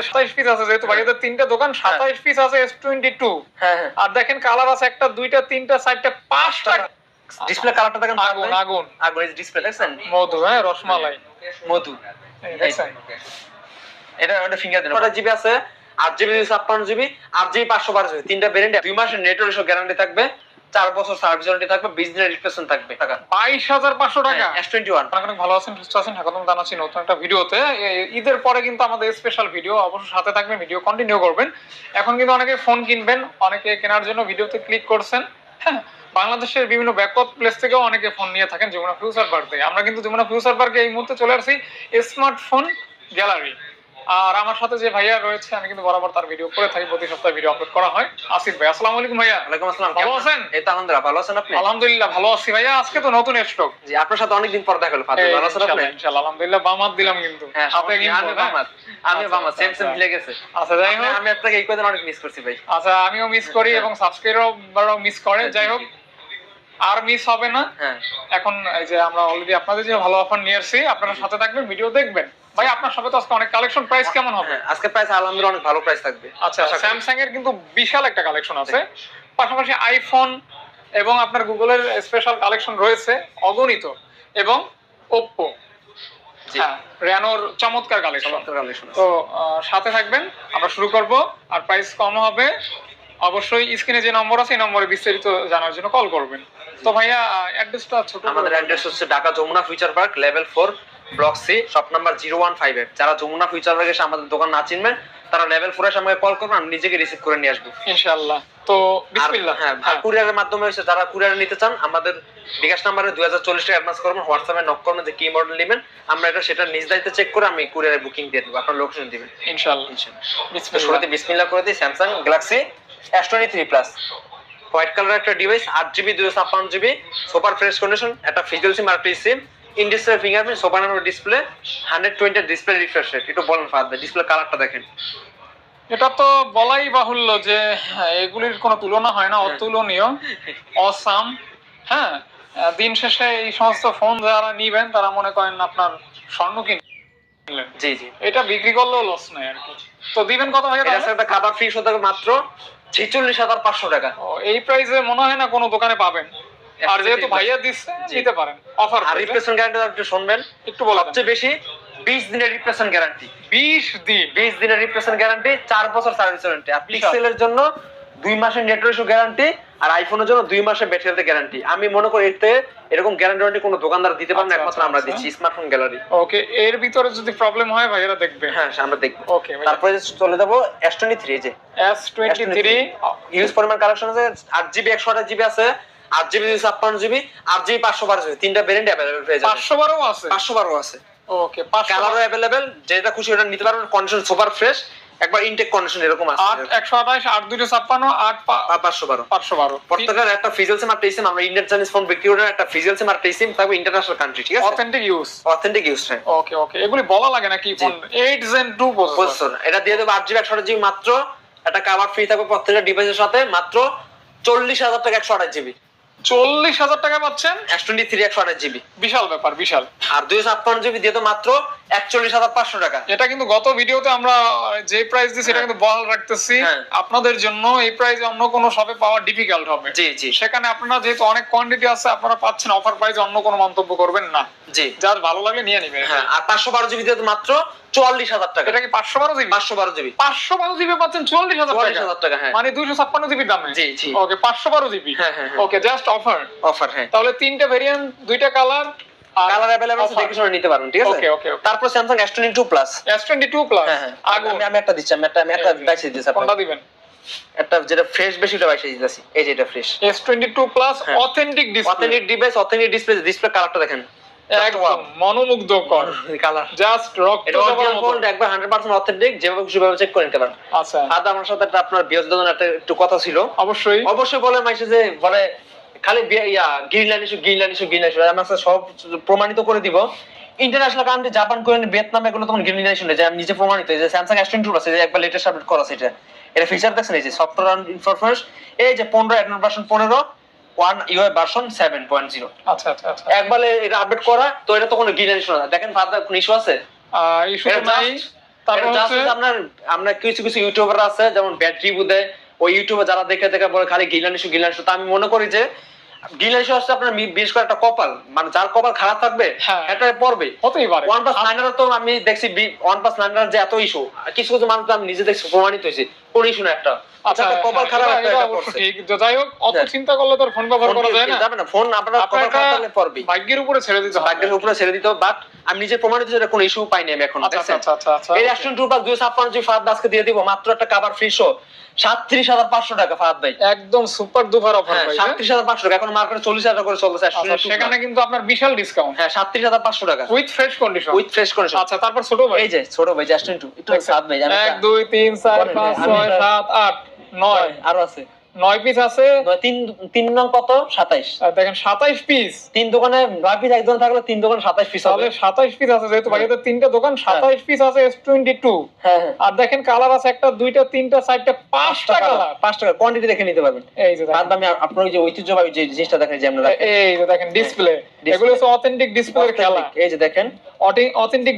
সাতাইশ পিস আছে যেহেতু ভাইয়াদের তিনটা দোকান সাতাইশ পিস আছে এস টোয়েন্টি টু হ্যাঁ হ্যাঁ। আর দেখেন কালার আছে একটা দুইটা তিনটা চারটা পাঁচটা ডিসপ্লে কালারটা দেখেন আগুন আগুন। আগুন ডিসপ্লে দেখছেন? মধু হ্যাঁ রসমালাই। মধু। দেখছেন? এটা ওটা ফিঙ্গার দিন জিবি আছে? আট জিবি ছাপ্পান্ন জিবি আট জিবি পাঁচশো বারো জিবি তিনটা ভেরিয়েন্ট দুই মাসের নেটওয়ার্ক গ্যারান্টি থাকবে। চার বছর সার্ভিস ওয়ারেন্টি থাকবে বিজনেস রিপ্লেসমেন্ট থাকবে। টাকা। বাইশ হাজার পাঁচশো টাকা? এস টোয়েন্টি ওয়ান অনেক ভালো আছেন সুস্থ আছেন? স্বাগতম জানাচ্ছি নতুন একটা ভিডিওতে। ঈদের পরে কিন্তু আমাদের স্পেশাল ভিডিও অবশ্যই সাথে থাকবেন ভিডিও কন্টিনিউ করবেন। এখন কিন্তু অনেকে ফোন কিনবেন অনেকে কেনার জন্য ভিডিওতে ক্লিক করছেন। হ্যাঁ বাংলাদেশের বিভিন্ন ব্যাকআপ প্লেস থেকেও অনেকে ফোন নিয়ে থাকেন যমুনা ফিউচার পার্ক থেকে আমরা কিন্তু যমুনা ফিউচার পার্কে এই মুহূর্তে চলে আসছি স্মার্টফোন গ্যালারি আর আমার সাথে যে ভাইয়া রয়েছে আমি কিন্তু বরাবর তার ভিডিও করে থাকি। প্রতি সপ্তাহে ভিডিও আপলোড করা হয়। আসিফ ভাই আসসালামু আলাইকুম ভাইয়া। ওয়ালাইকুম আসসালাম ভালো আছেন? এই তো আলহামদুলিল্লাহ ভালো আছেন আপনি? আলহামদুলিল্লাহ ভালো আছি ভাইয়া। আজকে তো নতুন স্টক জি আপনার সাথে অনেক দিন পর দেখা হলো ফাতিল ভালো আছেন আপনি? ইনশাআল্লাহ আলহামদুলিল্লাহ বামাত দিলাম কিন্তু। হ্যাঁ নেই, কিন্তু, আমি হ্যাঁ? বামাত আমি আচ্ছা, বামাত আচ্ছা, সেম সেম আচ্ছা। মিলে গেছে আচ্ছা যাই হোক। আমি আপনাকে এই কদিন অনেক মিস করছি ভাই। আচ্ছা আমিও মিস করি এবং সাবস্ক্রাইবারও মিস করে। যাই হোক আর মিস হবে না। হ্যাঁ। এখন এই যে আমরা অলরেডি আপনাদের যে ভালো অফার নিয়ে এসেছি আপনারা সাথে থাকবেন ভিডিও দেখবেন। ভাই আপনার সাথে তো আজকে অনেক কালেকশন প্রাইস কেমন হবে? হ্যাঁ, আজকে প্রাইস আলহামদুলিল্লাহ অনেক ভালো প্রাইস থাকবে। আচ্ছা স্যামসাং এর কিন্তু বিশাল একটা কালেকশন আছে। পাশাপাশি আইফোন এবং আপনার গুগলের স্পেশাল কালেকশন রয়েছে অগণিত। এবং ওপ্পো হ্যাঁ রেনোর চমৎকার কালেকশন কালেকশন তো সাথে থাকবেন আমরা শুরু করব আর প্রাইস কম হবে। অবশ্যই স্ক্রিনে যে নম্বর আছে এই নম্বরে বিস্তারিত জানার জন্য কল করবেন। তো ভাইয়া অ্যাড্রেসটা ছোট আমাদের অ্যাড্রেস হচ্ছে Dhaka Jamuna Future Park level four block C shop number zero one five eight যারা যমুনা ফিউচার পার্কে এসে আমাদের দোকান না চিনবেন তারা লেভেল ফোর এসে আমাকে কল করবেন আমি নিজেকে রিসিভ করে নিয়ে আসব। ইনশাআল্লাহ। তো বিসমিল্লাহ। হ্যাঁ আর কুরিয়ারের মাধ্যমে হচ্ছে যারা কুরিয়ার নিতে চান আমাদের বিকাশ নাম্বারে দুই হাজার চল্লিশ টাকা অ্যাডভান্স করবেন হোয়াটসঅ্যাপে নক করবেন যে কি মডেল নেবেন আমরা এটা সেটা নিজ দায়িত্বে চেক করে আমি কুরিয়ারে বুকিং দিয়ে দেবো আপনার লোকেশন দিবেন। ইনশাআল্লাহ। শুরুতে বিসমিল্লাহ করে দিই Samsung Galaxy S twenty three plus white colour একটা ডিভাইস আট জিবি দুশো ছাপ্পান্ন জিবি সুপার ফ্রেশ কন্ডিশন একটা ফিজিক্যাল সিম আর একটা SIM in display fingerprint super number display hundred twenty display refresh rate একটু বলেন ফাঁদবে ডিসপ্লে কালারটা দেখেন। এটা তো বলাই বাহুল্য যে হ্যাঁ, এগুলির কোনো তুলনা হয় না অতুলনীয় অসাম হ্যাঁ দিন শেষে এই সমস্ত ফোন যারা নিবেন তারা মনে করেন আপনার স্বর্ণ কিনলেন। জি জি। এটা বিক্রি করলেও লস নাই আর কি। তো দিবেন কত একটা খাবার ফ্রি হতে মাত্র। ছেচল্লিশ হাজার পাঁচশো টাকা। এই প্রাইসে মনে হয় না কোনো দোকানে পাবেন। আর যেহেতু ভাইয়া দিচ্ছে নিতে পারেন। অফার আর রিপ্লেসমেন্ট গ্যারান্টি একটু শুনবেন। একটু বলে। সবচেয়ে বেশি বিশ দিনের রিপ্লেসমেন্ট গ্যারান্টি বিশ দিন। বিশ দিনের রিপ্লেসমেন্ট গ্যারান্টি চার বছর সার্ভিস ওয়ারেন্টি আর পিক্সেলের জন্য দুই মাসের নেটওয়ার্ক ইস্যু গ্যারান্টি আর আইফোনের জন্য দুই মাসের ব্যাটারিতে গ্যারান্টি আমি মনে করি এতে এরকম গ্যারান্টি কোনো দোকানদার দিতে পারেন আচ্ছা, একমাত্র আচ্ছা, আমরা আচ্ছা। দিচ্ছি স্মার্টফোন গ্যালারি ওকে এর ভিতরে যদি প্রবলেম হয় ভাইয়ারা দেখবে। হ্যাঁ আমরা দেখব। ওকে তারপরে চলে যাব এস টোয়েন্টি থ্রি যে। এস টোয়েন্টি থ্রি ইউজ পরিমাণ কালেকশন আছে আট জিবি একশো আঠাশ জিবি আছে আট জিবি ছাপ্পান্ন জিবি আট জিবি পাঁচশো বারো জিবি তিনটা ভেরিয়েন্ট অ্যাভেলেবেল পেয়ে যাবে। পাঁচশো বারো আছে? পাঁচশো বারো আছে। ওকে কালারও অ্যাভেলেবেল যেটা খুশি ওটা নিতে পারবেন কন্ডিশন সুপার ফ্রেশ একবার ইনটেক কন্ডিশন এরকম আট একশো আঠাশ আট দুটো ছাপ্পান্ন আট পাঁচশো বারো। পাঁচশো বারো। প্রত্যেকের একটা ফিজিক্যাল সিম আর টেসিম আমরা ইন্ডিয়ান চাইনিজ ফোন বিক্রি করি একটা ফিজিক্যাল সিম আর টেসিম থাকবে ইন্টারন্যাশনাল কান্ট্রি ঠিক আছে? অথেন্টিক ইউজ অথেন্টিক ইউজ হ্যাঁ। ওকে ওকে এগুলি বলা লাগে নাকি phone eight gen two processor এটা দিয়ে দেবো আট জিবি একশো জিবি মাত্র। একটা কাভার ফ্রি থাকবে প্রত্যেকটা ডিভাইসের সাথে। মাত্র চল্লিশ হাজার টাকা একশো আঠাশ জিবি চল্লিশ হাজার টাকা পাচ্ছেন? এস টোয়েন্টি থ্রি একশো আঠাশ জিবি। বিশাল ব্যাপার বিশাল। আর দুইশো ছাপ্পান্ন জিবি দিয়ে তো মাত্র একচল্লিশ হাজার পাঁচশো টাকা। এটা কিন্তু গত ভিডিওতে আমরা যে প্রাইস দিই সেটা কিন্তু বহাল রাখতেছি। হ্যাঁ। আপনাদের জন্য এই প্রাইস অন্য কোনো শপে পাওয়া ডিফিকাল্ট হবে। জি জি। সেখানে আপনারা যেহেতু অনেক কোয়ান্টিটি আছে আপনারা পাচ্ছেন অফার প্রাইস অন্য কোনো মন্তব্য করবেন না। জি। যার ভালো লাগলে নিয়ে নিবেন হ্যাঁ আর পাঁচশো বারো জিবি দিয়ে তো মাত্র চুয়াল্লিশ হাজার টাকা। এটা কি পাঁচশো বারো জিবি? পাঁচশো বারো জিবি। পাঁচশো বারো জিবি পাচ্ছেন চুয়াল্লিশ হাজার টাকা। হ্যাঁ। মানে দুইশো ছাপ্পান্ন জিবির দামে। জি, জি। ওকে পাঁচশো বারো জিবি। হ্যাঁ, হ্যাঁ, হ্যাঁ। ওকে জাস্ট অফার অফার হ্যাঁ। তাহলে তিনটা ভেরিয়েন্ট দুইটা কালার কালার অ্যাভেলেবল আছে দেখে শুনে নিতে পারবেন ঠিক আছে? ওকে ওকে তারপর Samsung S twenty two plus S twenty two plus হ্যাঁ হ্যাঁ। আমি আমি একটা দিচ্ছি আমি একটা আমি একটা দিচ্ছি কোনটা দিবেন? একটা যেটা ফ্রেশ বেশি ওটা বাইশে দিতেছি এই যে এটা fresh S twenty two plus. Authentic display authentic device authentic display display কালারটা দেখেন। একদম মনোমুগ্ধকর। কালার জাস্ট রক্ত এটা অরিজিনাল ফোন একবার 100% অথেন্টিক যেভাবে খুশি ভাবে চেক করে নিতে পারেন। আচ্ছা। আর আমার সাথে আপনার বিয়োজনের একটা একটু কথা ছিল। অবশ্যই। অবশ্যই বলে মাইসে যে বলে খালি ইয়া Greenland issue Greenland issue issue আমি সব প্রমাণিত করে দিব। International country Japan Korean Vietnam এগুলো তখন ইস্যু যে আমি নিজে প্রমাণিত যে স্যামসাং এস টোয়েন্টি আছে যে একবার লেটেস্ট আপডেট করা আছে এটা। এটা ফিচার দেখছেন? এই যে সফটওয়্যার ইনফরমেশন এই যে পনেরো অ্যাডভান্স ভার্সন পনেরো one UI version seven point zero আচ্ছা আচ্ছা আচ্ছা। একবার এটা আপডেট করা তো এটা তো কোনো না। দেখেন ফাদার কোনো ইস্যু আছে? ইস্যু নাই। তারপর হচ্ছে- হচ্ছে আপনার আমরা কিছু কিছু ইউটিউবার আছে যেমন ব্যাটারি বুদে ওই ইউটিউবে যারা দেখে দেখে বলে খালি গিলান ইস্যু গিলান ইস্যু তা আমি মনে করি যে ইস্যু হচ্ছে আপনার করে একটা কপাল। মানে যার কপাল খারাপ থাকবে হ্যাঁ। এটা পড়বে। হতেই পারে। ওয়ান প্লাস নাইনার তো আমি দেখছি ওয়ান প্লাস নাইনার যে এত ইস্যু কিছু কিছু মানুষ আমি নিজে দেখছি প্রমাণিত হয়েছে। কোন ইস্যু না একটা। আচ্ছা কপাল খারাপ একটা এটা এটা পড়ছে। ঠিক যাই হোক অত। চিন্তা করলে তোর ফোন ব্যবহার করা যায় না। যাবে না ফোন আপনার আপনার কপাল খারাপ থাকলে পড়বে ভাগ্যের উপরে ছেড়ে দিতে হবে। ভাগ্যের উপরে ছেড়ে দিত বাট আমি নিজে প্রমাণিত যে কোনো ইস্যু পাইনি আমি এখন আচ্ছা আচ্ছা আচ্ছা এই রেস্টুরেন্ট টু প্লাস দুই জি ফাহাদ আজকে দিয়ে দিব মাত্র একটা কাবার ফ্রি শো সাতত্রিশ হাজার পাঁচশো টাকা ফাহাদ ভাই। একদম সুপার দুপার অফার ভাই? সাতত্রিশ হাজার পাঁচশো টাকা এখন মার্কেটে চল্লিশ হাজার করে চলতেছে আচ্ছা সেখানে কিন্তু আপনার বিশাল ডিসকাউন্ট হ্যাঁ সাতত্রিশ হাজার পাঁচশো টাকা। With fresh condition with fresh condition আচ্ছা তারপর ছোট ভাই। এই যে ছোট ভাই রেস্টুরেন্ট টু একটু সাত ভাই আমি এক দুই তিন চার বলেন, পাঁচ আমি ছয় এটা- সাত আট। নয়। আরও আছে। নয় পিস আছে। তিন তিন নং কত? সাতাইশ। আর দেখেন সাতাইশ পিস তিন দোকানে নয় পিস একজন থাকলে তিন দোকানে সাতাইশ পিস হবে। সাতাইশ পিস আছে যেহেতু ভাইয়াদের তিনটা দোকান সাতাইশ পিস আছে এস টোয়েন্টি টু হ্যাঁ হ্যাঁ। আর দেখেন কালার আছে একটা দুইটা তিনটা চারটা পাঁচটা কালার পাঁচ টাকা কোয়ান্টিটি দেখে নিতে পারবেন। এই যে বাদ আমি আপনার যে ঐতিহ্যবাহী যে জিনিসটা দেখেন যে আমরা এই যে দেখেন ডিসপ্লে এগুলো হচ্ছে অথেন্টিক ডিসপ্লের খেলা। এই যে দেখেন। Authentic Authentic.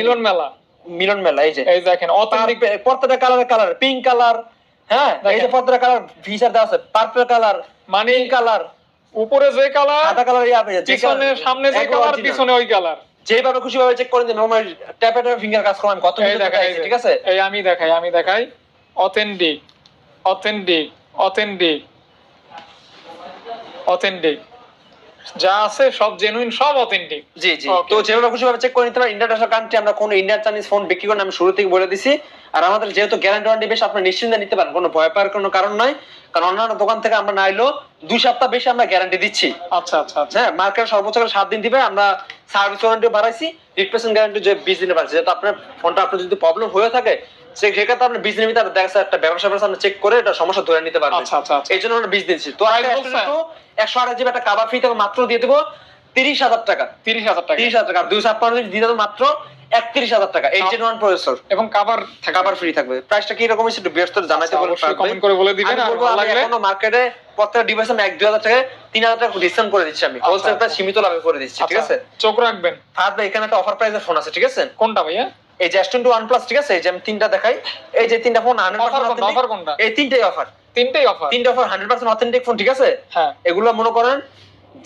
মিলন মেলা। মিলন মেলা এই যে। এই দেখেন অথেন্টিক প্রত্যেকটা কালার কালার পিঙ্ক কালার হ্যাঁ এই যে। কালার ফিচার দেওয়া আছে পার্পল কালার মানে কালার উপরে যে কালার সাদা কালার ইয়া যে পিছনে সামনে যে কালার পিছনে ওই কালার। যেভাবে খুশি ভাবে চেক করে দিন আমার ট্যাপে ট্যাপে ফিঙ্গার কাজ করলাম কত ঠিক আছে? এই আমি দেখাই আমি দেখাই। অথেন্টিক অথেন্টিক অথেন্টিক অথেন্টিক যা আছে সব জেনুইন সব অথেন্টিক জি জি. তো যেভাবে খুশি ভাবে চেক করে নিতে পারেন ইন্টারন্যাশনাল কান্ট্রি আমরা কোন ইন্ডিয়ান চাইনিজ ফোন বিক্রি করি না, আমি শুরু থেকে বলে দিছি আর আমাদের যেহেতু গ্যারান্টি ওয়ারেন্টি বেশ আপনি নিশ্চিন্তে নিতে পারেন কোনো ভয় পাওয়ার কোনো কারণ নয় কারণ অন্যান্য দোকান থেকে আমরা না এলেও দুই সপ্তাহ বেশি আমরা গ্যারান্টি দিচ্ছি। আচ্ছা আচ্ছা আচ্ছা। হ্যাঁ মার্কেট সর্বোচ্চ করে সাত দিন দিবে আমরা সার্ভিস ওয়ারেন্টি বাড়াইছি রিপ্লেসমেন্ট গ্যারান্টি যে বিশ দিনে বাড়ছে যেহেতু আপনার ফোনটা আপনার যদি প্রবলেম হয়ে থাকে সেক্ষেত্রে আপনি বিশ দিনের ভিতরে দেখা যাচ্ছে একটা ব্যবসা ব্যবসা আমরা চেক করে এটা সমস্যা ধরে নিতে পারবেন। আচ্ছা আচ্ছা এই জন্য আমরা বিশ দিচ্ছি। তো একশো আঠাশ জিবি একটা কাবার ফ্রি থেকে মাত্র দিয়ে দেবো তিরিশ হাজার টাকা। তিরিশ হাজার টাকা। তিরিশ হাজার টাকা। দুই ছাপ্পান্ন দিয়ে দেবো মাত্র একত্রিশ হাজার টাকা এইট জেন ওয়ান প্রসেসর এবং কাভার কাবার ফ্রি থাকবে। প্রাইসটা কি রকম একটু জানাইতে অবশ্যই কমেন্ট করে বলে দিবেন আর ভালো লাগলে এখনও মার্কেটে প্রত্যেকটা ডিভাইস আমি এক দুই হাজার টাকা তিন হাজার টাকা ডিসকাউন্ট করে দিচ্ছি আমি। আচ্ছা, হোলসেল প্রাইস আচ্ছা। সীমিত লাভে করে দিচ্ছি ঠিক আচ্ছা, আছে? চোখ রাখবেন। ভাই এখানে একটা অফার প্রাইসের ফোন আছে ঠিক আছে? কোনটা ভাইয়া এই যে এস টোয়েন্টি ওয়ান প্লাস ঠিক আছে? এই যে আমি তিনটা দেখাই। এই যে তিনটা ফোন হান্ড্রেড অফার কোনটা? এই তিনটাই অফার তিনটেই অফার তিনটা offer hundred percent authentic phone ঠিক আছে? হ্যাঁ। এগুলো মনে করেন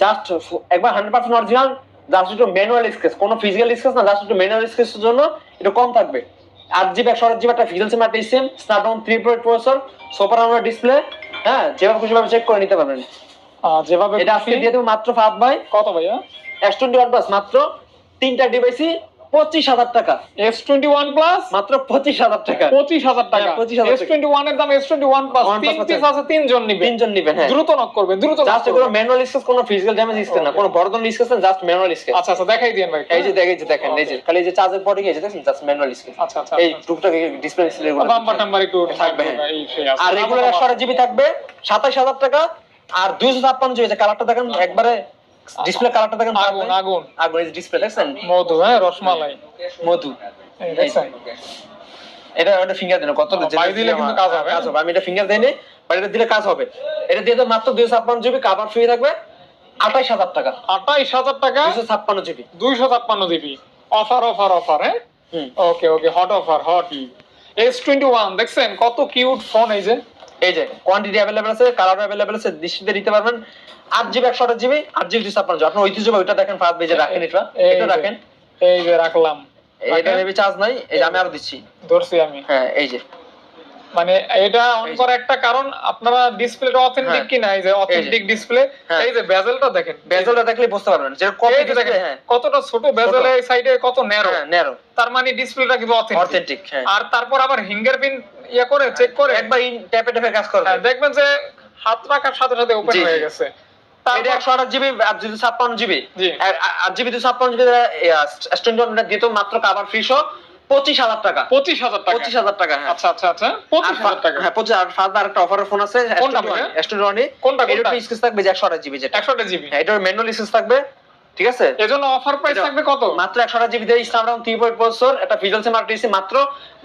জাস্ট একবার হান্ড্রেড পার্সেন্ট অরিজিনাল জাস্ট একটু ম্যানুয়াল স্কেচ কোনো ফিজিক্যাল স্কেচ না জাস্ট একটু ম্যানুয়াল স্কেচের জন্য একটু কম থাকবে। আট জিবি একশো আট জিবি একটা ফিজিক্যাল সিম একটা সিম স্ন্যাপড্রাগন থ্রি প্রোয়েট প্রসেসর সুপার আমরা ডিসপ্লে হ্যাঁ যেভাবে খুশি ভাবে চেক করে নিতে পারবেন। যেভাবে এটা আজকে দিয়ে দেবো মাত্র ফাহাদ ভাই কত ভাই এক্স টোয়েন্টি ওয়ান প্লাস মাত্র তিনটা ডিভাইসই পঁচিশ হাজার টাকা। S twenty one plus? মাত্র পঁচিশ হাজার টাকা। পঁচিশ হাজার টাকা। হ্যাঁ, 25,000 এস টোয়েন্টি ওয়ানের দাম এস টোয়েন্টি ওয়ান প্লাস। তিন পিস আছে তিনজন নিবে। তিনজন নিবেন হ্যাঁ। দ্রুত নক করবেন দ্রুত জাস্ট কোনো ম্যানুয়াল স্কেচ কোনো ফিজিক্যাল ড্যামেজ স্কেচ না কোনো বড় ধরনের স্কেচ না জাস্ট ম্যানুয়াল স্কেচ আচ্ছা আচ্ছা দেখাই দিন ভাই। এই যে যে দেখেন এই যে খালি যে চার্জের পরে গিয়ে দেখেন জাস্ট ম্যানুয়াল স্কেচ আচ্ছা আচ্ছা এই টুকটাক ডিসপ্লে ডিসপ্লে নাম্বার টাম্বার একটু থাকবে, হ্যাঁ। আর রেগুলার একশো আট জিবি থাকবে সাতাশ হাজার টাকা। আর দুইশো ছাপ্পান্ন জিবি যে কালারটা দেখেন একবারে ডিসপ্লে কালারটা দেখেন আগুন আগুন আগুন এই ডিসপ্লে দেখছেন? মধু হ্যাঁ রসমালাই। মধু। দেখছেন? এটা ফিঙ্গার দিন কত বাই দিলে কিন্তু কাজ হবে, কাজ হবে। আমি এটা ফিঙ্গার দেইনি বাট এটা দিলে কাজ হবে। এটা দিয়ে তো মাত্র দুইশো ছাপ্পান্ন জিবি কাভার ফ্রি থাকবে হাজার টাকা। আঠাইশ হাজার টাকা? দুইশো ছাপ্পান্ন জিবি দুইশো ছাপ্পান্ন জিবি অফার অফার অফার হ্যাঁ? Okay okay hot offer hot S twenty one দেখছেন? কত কিউট ফোন এই যে। এই যে কোয়ান্টিটি অ্যাভেলেবল আছে কালার অ্যাভেলেবল আছে দৃষ্টিতে দিতে পারবেন। আট জিবি একশো আঠাশ জিবি আট জিবি ছাপ্পান্ন আপনার ঐতিহ্যবাহী ওইটা দেখেন ফার্স্ট পেজে রাখেন এটা। এটা রাখেন। এই যে রাখলাম। এটা মেবি চার্জ নাই এই যে আমি আরও দিচ্ছি। ধরছি আমি। হ্যাঁ এই যে। মানে এটা অন করার একটা কারণ আপনারা ডিসপ্লেটা অথেন্টিক হ্যাঁ। কিনা এই যে অথেন্টিক ডিসপ্লে হ্যাঁ। এই যে বেজেলটা দেখেন। বেজলটা দেখলে বুঝতে পারবেন যে যে দেখেন হ্যাঁ। কতটা ছোট বেজেল এই সাইডে কত ন্যারো হ্যাঁ ন্যারো তার মানে ডিসপ্লেটা কিন্তু অথেন্টিক অথেন্টিক হ্যাঁ। আর তারপর আবার ফিঙ্গার প্রিন্ট ইয়া করে চেক করে। একবার ইন ট্যাপে ট্যাপে কাজ করবে হ্যাঁ, দেখবেন যে হাত রাখার সাথে সাথে ওপেন হয়ে গেছে। এটা একশো আঠাশ জিবি ছাপ্পান্ন আট জিবি দুশো ছাপ্পান্ন জিবি স্টুডেন্ট দিত মাত্র কাভার ফ্রি শো পঁচিশ হাজার টাকা। পঁচিশ হাজার টাকা। পঁচিশ হাজার টাকা হ্যাঁ। আচ্ছা আচ্ছা আচ্ছা পঁচিশ হাজার টাকা। হ্যাঁ পঁচিশ আর ফার্দার একটা অফারের ফোন আছে কোনটা? কোনটা? স্কেচ থাকবে যে একশো আঠাশ জিবি যেটা। একশোটা জিবি। হ্যাঁ এটার ম্যানুয়াল স্কেচ থাকবে ঠিক আছে? এজন্য অফার প্রাইস থাকবে কত? মাত্র একশো আঠাশ জিবি দিয়ে স্ন্যাপড্রাগন থ্রি পয়েন্ট প্রসেসর একটা ফিজল সিম আর মাত্র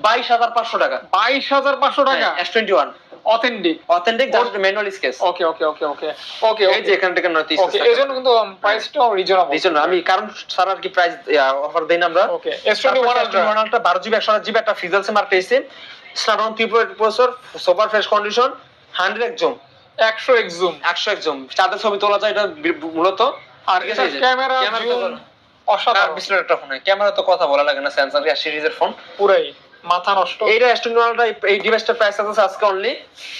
বাইশ হাজার পাঁচশো টাকা। বাইশ হাজার পাঁচশো টাকা? S twenty one authentic authentic just manual scratch okay okay okay okay okay এই যে এখান থেকে ওকে কিন্তু প্রাইসটাও রিজনেবল এই জন্য আমি কারণ সারা আর কি প্রাইস অফার দেই না আমরা। ওকে S21 Ultra মডেলটা বারো জিবি একশো জিবি একটা ফিজাল সিম আর পেয়েছি Snapdragon three processor super fresh condition hundred x zoom 100 x zoom একশো একজম চাঁদের ছবি তোলা যায় এটা মূলত। আর এটা ক্যামেরা জুম অসাধারণ। বিশাল একটা ফোন ক্যামেরা তো কথা বলা লাগে না স্যামসাং এর সিরিজের ফোন পুরাই মাথা নষ্ট। এইটা এস্টোনিয়ালটা এই ডিভাইসটার প্রাইস আছে আজকে অনলি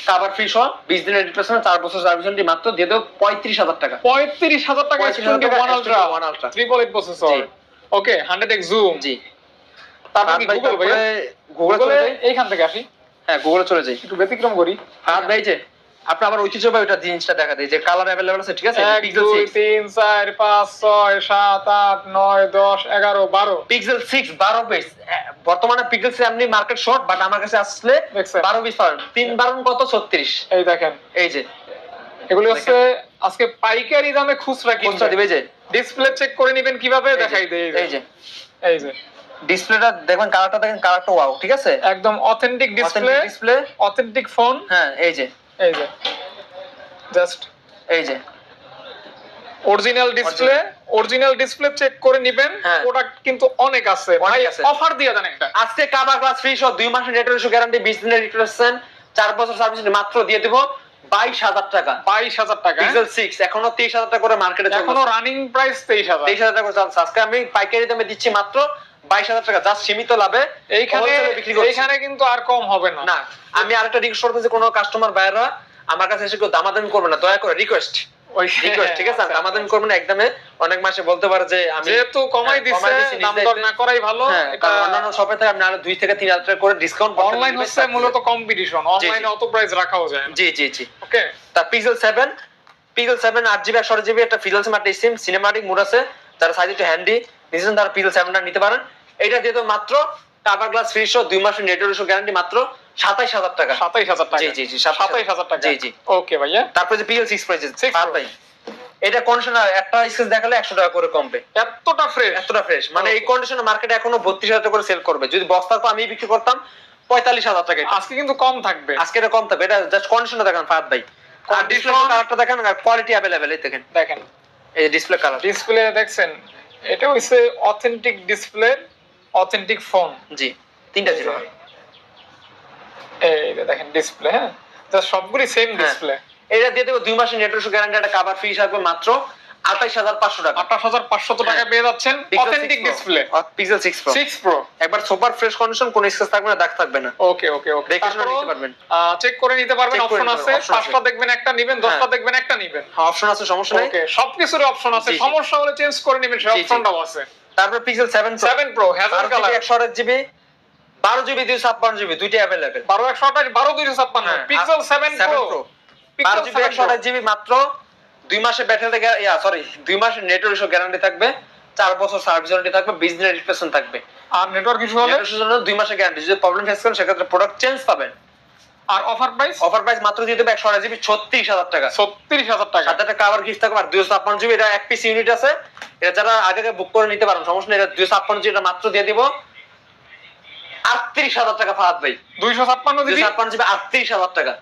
কাভার ফ্রি সহ বিশ দিনের রিপ্লেসমেন্ট চার বছর সার্ভিস ওয়ারেন্টি মাত্র দিয়ে দেবো পঁয়ত্রিশ হাজার টাকা। পঁয়ত্রিশ হাজার টাকা 35,000 টাকা S21 Ultra S21 Ultra triple eight processor okay hundred x zoom জি। তারপর কি গুগল ভাইয়া? গুগলে এইখান থেকে আসি। হ্যাঁ গুগলে চলে যাই। একটু ব্যতিক্রম করি। হাত ভাই যে আপনি আবার ঐতিহ্যবাহী ওটা জিনিসটা দেখা দেয় যে কালার অ্যাভেলেবল আছে ঠিক আছে? এক দুই তিন চার পাঁচ ছয় সাত আট নয় দশ এগারো বারো। পিক্সেল সিক্স বারো পিস বর্তমানে পিক্সেল এমনি মার্কেট শর্ট বাট আমার কাছে আসলে? বারো পিস পাবেন। তিন বারো কত? ছত্রিশ। এই দেখেন। এই যে। এগুলো হচ্ছে আজকে পাইকারি দামে খুচরা কিনতে দিবে যে। ডিসপ্লে চেক করে নেবেন কীভাবে? দেখাই দেই। এই যে। এই যে। ডিসপ্লেটা দেখবেন কালারটা দেখেন কালারটা ওয়াও ঠিক আছে? একদম authentic display display authentic phone হ্যাঁ এই যে। এই যে জাস্ট এই যে। Original display original display check করে নেবেন হ্যাঁ। প্রোডাক্ট কিন্তু অনেক আছে। ভাই অফার দিয়ে দেন একটা। আজকে কাবার ক্লাস ফ্রি সহ দুই মাসের ইস্যু গ্যারান্টি বিশ দিনের রিপ্লেসমেন্ট চার বছর সার্ভিস মাত্র দিয়ে দেবো বাইশ হাজার টাকা। বাইশ হাজার টাকা? পিক্সেল সিক্স এখনও তেইশ হাজার টাকা করে মার্কেটে এখনও রানিং প্রাইস তেইশ হাজার। তেইশ হাজার টাকা করে আজকে আমি পাইকারি দামে দিচ্ছি মাত্র বাইশ হাজার টাকা জাস্ট সীমিত লাভে এইখানে। এইখানে কিন্তু আর কম হবে না। না আমি আরেকটা রিকোয়েস্ট করতেছি কোনো কাস্টমার বাইরা আমার কাছে এসে কেউ দামাদামি করবে না দয়া করে রিকোয়েস্ট ঠিক আছে? দামাদামি করবে একদমে অনেক মাসে বলতে পারে যে আমি যেহেতু কমাই হ্যাঁ, দিচ্ছে দাম দর না করাই ভালো হ্যাঁ এটা অন্যান্য শপে থেকে আপনি আরও দুই থেকে তিন হাজার করে ডিসকাউন্ট অনলাইন হচ্ছে মূলত কম্পিটিশন অনলাইনে অত প্রাইস রাখাও যায় জি জি জি। ওকে। পিক্সেল পিক্সেল একটা ফিজেল সিম মুড আছে তার সাইজ একটু হ্যান্ডি নিজের তারা পিক্সেল সেভেনটা নিতে পারেন। এটা দিয়ে তো মাত্র কাভার গ্লাস ফ্রি সহ দুই মাসের নেটওয়ার্ক গ্যারান্টি মাত্র সাতাইশ হাজার টাকা। সাতাইশ হাজার টাকা। জি, জি, জি, সাতাইশ হাজার টাকা। জি, জি। ওকে ভাইয়া। তারপরে যে পিএল সিক্স ভাই এটা কন্ডিশন একটা স্কেচ দেখালে একশো টাকা করে কমবে। এতটা ফ্রেশ এতটা ফ্রেশ মানে এই কন্ডিশনে মার্কেটে এখনও বত্রিশ হাজার টাকা করে সেল করবে। যদি বস্তা তো আমি বিক্রি করতাম পঁয়তাল্লিশ হাজার টাকা আজকে কিন্তু কম থাকবে। আজকে এটা কম থাকবে। এটা জাস্ট কন্ডিশনে দেখেন ফাহাদ ভাই। আর ডিসপ্লে কালারটা দেখেন আর কোয়ালিটি অ্যাভেলেবেল এই দেখেন। দেখেন। এই ডিসপ্লে কালার ডিসপ্লে দেখছেন। এটা হইছে অথেন্টিক ডিসপ্লে অথেন্টিক ফোন জি তিনটা ছিল। এই দেখেন ডিসপ্লে হ্যাঁ? তো সবগুলি সেম হ্যাঁ। ডিসপ্লে এটা দিয়ে দেবো দুই মাসের নেটওয়ার্ক গ্যারান্টি একটা কাভার ফ্রি থাকবে মাত্র। আঠাইশ হাজার পাঁচশো টাকা। আঠাশ হাজার টাকা পেয়ে যাচ্ছেন authentic display Pixel six pro six pro একবার সুপার ফ্রেশ কন্ডিশন কোনো স্কেচ থাকবে না দাগ থাকবে না। ওকে ওকে ওকে দেখে শুনে নিতে পারবেন। চেক করে নিতে পারবেন অপশন আছে। পারবেন, option আছে। পাঁচটা দেখবেন একটা নিবেন দশটা হ্যাঁ। দেখবেন একটা নিবেন। অপশন আছে সমস্যা নেই। ওকে সবকিছুর অপশন আছে। জি, জি। সমস্যা হলে চেঞ্জ করে নেবেন সেই জি, জি। অপশনটাও আছে। তারপর Pixel seven seven pro hazel colour একশো আট জিবি বারো জিবি দুই ছাপ্পান্ন জিবি দুইটা অ্যাভেলেবেল বারো একশো আঠাশ বারো দুইশো ছাপ্পান্ন। হ্যাঁ, Pixel seven seven pro pro বারো জিবি একশো আঠাশ জিবি মাত্র। দুই মাসে ব্যাটারি থেকে ইয়া সরি দুই মাসের নেটওয়ার্ক ইস্যু গ্যারান্টি থাকবে চার বছর সার্ভিস ওয়ারেন্টি থাকবে দিনের রিপ্লেসমেন্ট থাকবে। আর নেটওয়ার্ক ইস্যু হলে? জন্য দুই মাসের গ্যারান্টি যদি প্রবলেম ফেস করেন সেক্ষেত্রে প্রোডাক্ট চেঞ্জ পাবেন। আর অফার প্রাইস অফার প্রাইস মাত্র দিয়ে দেবে একশো আঠাশ জিবি ছত্রিশ হাজার টাকা। ছত্রিশ হাজার টাকা। সাথে একটা কাভার গিফট থাকবে আর দুইশো ছাপ্পান্ন জিবি এটা এক পিস ইউনিট আছে। এটা যারা আগে বুক করে নিতে পারেন সমস্যা নেই এটা দুইশো ছাপ্পান্ন জিবি এটা মাত্র দিয়ে দিব। আটত্রিশ হাজার টাকা ফাহাদ ভাই। দুইশো ছাপ্পান্ন জিবি ছাপ্পান্ন জিবি আটত্রিশ হাজার টাকা।